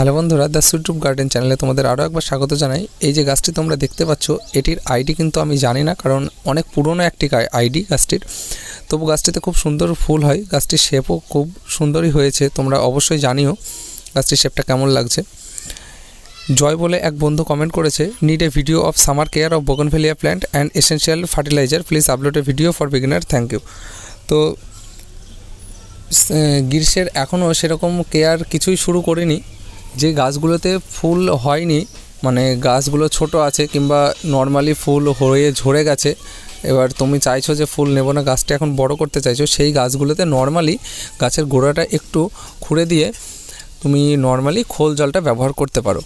Hello বন্ধুরা, the সুইটুপ garden চ্যানেলে তোমাদের আরও একবার স্বাগত জানাই। এই যে গাছটি তোমরা দেখতে পাচ্ছ, এটির আইডি কিন্তু আমি জানি না, কারণ অনেক পুরনো একটি আইডি গাছটির। তবু গাছটিতে খুব সুন্দর ফুল হয়, গাছটির শেপও খুব সুন্দরই হয়েছে, তোমরা অবশ্যই জানিও গাছটির শেপটা কেমন লাগছে। জয় বলে এক বন্ধু কমেন্ট করেছে need a video of summer care of bougainvillea plant and essential fertiliser please upload a video for beginner thank you তো গ্রীষ্মের এখনও সেরকম কেয়ার কিছুই শুরু করিনি যে গাছগুলোতে ফুল হয়নি মানে গাছগুলো ছোট আছে কিংবা নর্মালি ফুল হয়ে ঝরে গেছে, এবার তুমি চাইছো যে ফুল নেব না, গাছটা এখন বড় করতে চাইছো, সেই গাছগুলোতে নর্মালি গাছের গোড়াটা একটু খুঁড়ে দিয়ে তুমি নর্মালি খোল জলটা ব্যবহার করতে পারো।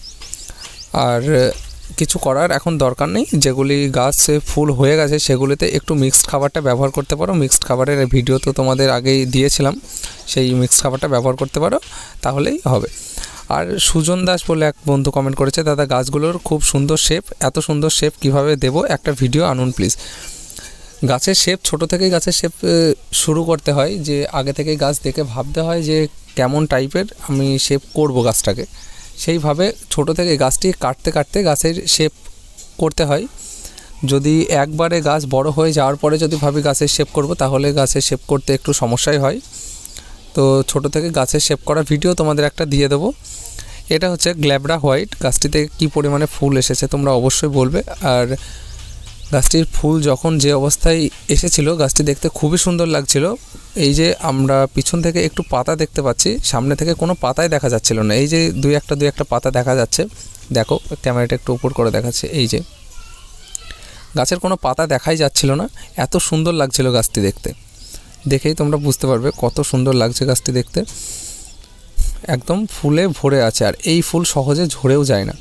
আর কিছু করার এখন দরকার নেই, যেগুলি গাছে ফুল হয়ে গেছে সেগুলিতে একটু মিক্সড খাবারটা ব্যবহার করতে পারো। মিক্সড খাবারের ভিডিও তো তোমাদের আগেই দিয়েছিলাম, সেই মিক্সড খাবারটা ব্যবহার করতে পারো, তাহলেই হবে। আর সুজন দাস বলে এক বন্ধু কমেন্ট করেছে, দাদা, গাছগুলোর খুব সুন্দর শেপ এত সুন্দর শেপ কীভাবে দেবো? একটা ভিডিও আনুন প্লিজ গাছের শেপ ছোট থেকেই গাছের শেপ শুরু করতে হয় যে আগে থেকেই গাছ দেখে ভাবতে হয় যে কেমন টাইপের আমি শেপ করব গাছটাকে। সেইভাবে ছোট থেকে গাছটি কাটতে কাটতে গাছের শেপ করতে হয়। যদি একবারে গাছ বড় হয়ে যাওয়ার পরে যদি ভাবি গাছের শেপ করব, তাহলে গাছের শেপ করতে একটু সমস্যাই হয়। তো ছোট থেকে গাছের শেপ করা ভিডিও তোমাদের একটা দিয়ে দেবো। এটা হচ্ছে গ্ল্যাবরা হোয়াইট। গাছটিতে কি পরিমাণে ফুল এসেছে তোমরা অবশ্যই বলবে। আর গাছটির ফুল যখন যে অবস্থায় এসেছিল, গাছটি দেখতে খুবই সুন্দর লাগছিল। এই যে আমরা পিছন থেকে একটু পাতা দেখতে পাচ্ছি, সামনে থেকে কোনো পাতাই দেখা যাচ্ছিল না। এই যে দুই একটা দুই একটা পাতা দেখা যাচ্ছে। দেখো, ক্যামেরাটা একটু উপর করে দেখাচ্ছে। এই যে, গাছের কোনো পাতা দেখাই যাচ্ছিল না। এত সুন্দর লাগছিল গাছটি দেখতে। দেখেই তোমরা বুঝতে পারবে কত সুন্দর লাগছে গাছটি দেখতে। একদম ফুলে ভরে আছে আর এই ফুল সহজে ঝরেও যায় না।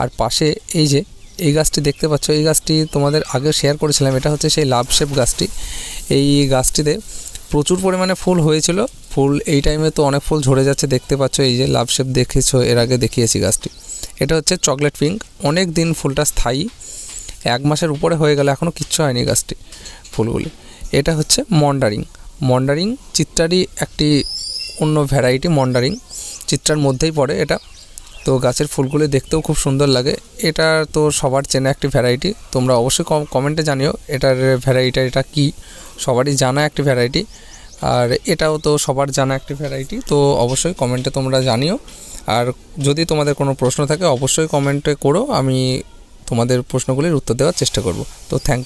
আর পাশে এই যে, এই গাছটি দেখতে পাচ্ছ, এই গাছটি তোমাদের আগে শেয়ার করেছিলাম, এটা হচ্ছে সেই লাভ শেপ গাছটি। এই গাছটিতে প্রচুর পরিমাণে ফুল হয়েছিল। ফুল এই টাইমে তো অনেক ফুল ঝরে যাচ্ছে, দেখতে পাচ্ছ, এই যে লাভ শেপ দেখেছ, এর আগে দেখিয়েছি গাছটি। এটা হচ্ছে চকলেট পিঙ্ক, অনেক দিন ফুলটা স্থায়ী, এক মাসের উপরে হয়ে গেল এখনও কিচ্ছু হয়নি গাছটি, ফুলগুলি। এটা হচ্ছে মন্ডারিং। মন্ডারিং। চিত্রারই একটি অন্য ভ্যারাইটি মন্ডারিং। চিত্রার মধ্যেই পড়ে এটা। তো গাছের ফুলগুলি দেখতেও খুব সুন্দর লাগে। এটা তো সবার চেনা একটি ভ্যারাইটি তোমরা অবশ্যই কম কমেন্টে জানিও এটার ভ্যারাইটি এটা কি? সবারই জানা একটি ভ্যারাইটি আর এটাও তো সবার জানা একটি ভ্যারাইটি তো অবশ্যই কমেন্টে তোমরা জানিও। আর যদি তোমাদের কোনো প্রশ্ন থাকে, অবশ্যই কমেন্টে করো। আমি তোমাদের প্রশ্নগুলির উত্তর দেওয়ার চেষ্টা করব। তো থ্যাংক